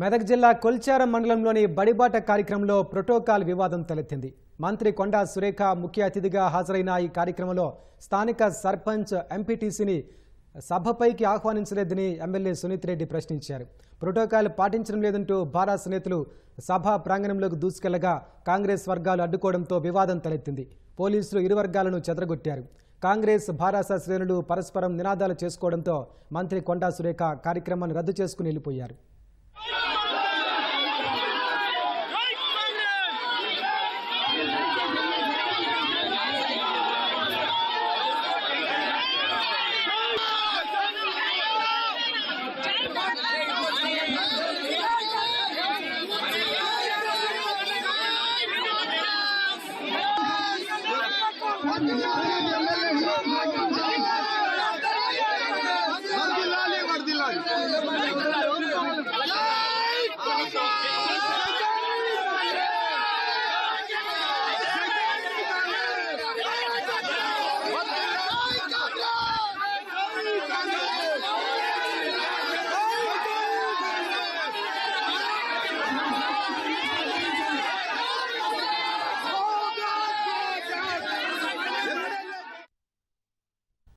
మెదక్ జిల్లా కొల్చారం మండలంలోని బడిబాట కార్యక్రమంలో ప్రోటోకాల్ వివాదం తలెత్తింది. మంత్రి కొండా సురేఖ ముఖ్య అతిథిగా హాజరైన ఈ కార్యక్రమంలో స్థానిక సర్పంచ్ ఎంపీటీసీని సభపైకి ఆహ్వానించలేదని ఎమ్మెల్యే సునీత్ రెడ్డి ప్రశ్నించారు. ప్రోటోకాల్ పాటించడం లేదంటూ భారాస్ నేతలు సభా ప్రాంగణంలోకి దూసుకెళ్ళగా కాంగ్రెస్ వర్గాలు అడ్డుకోవడంతో వివాదం తలెత్తింది. పోలీసులు ఇరు వర్గాలను చెదరగొట్టారు. కాంగ్రెస్ భారాస శ్రేణులు పరస్పరం నినాదాలు చేసుకోవడంతో మంత్రి కొండా సురేఖ కార్యక్రమాన్ని రద్దు చేసుకుని వెళ్ళిపోయారు. वर्दी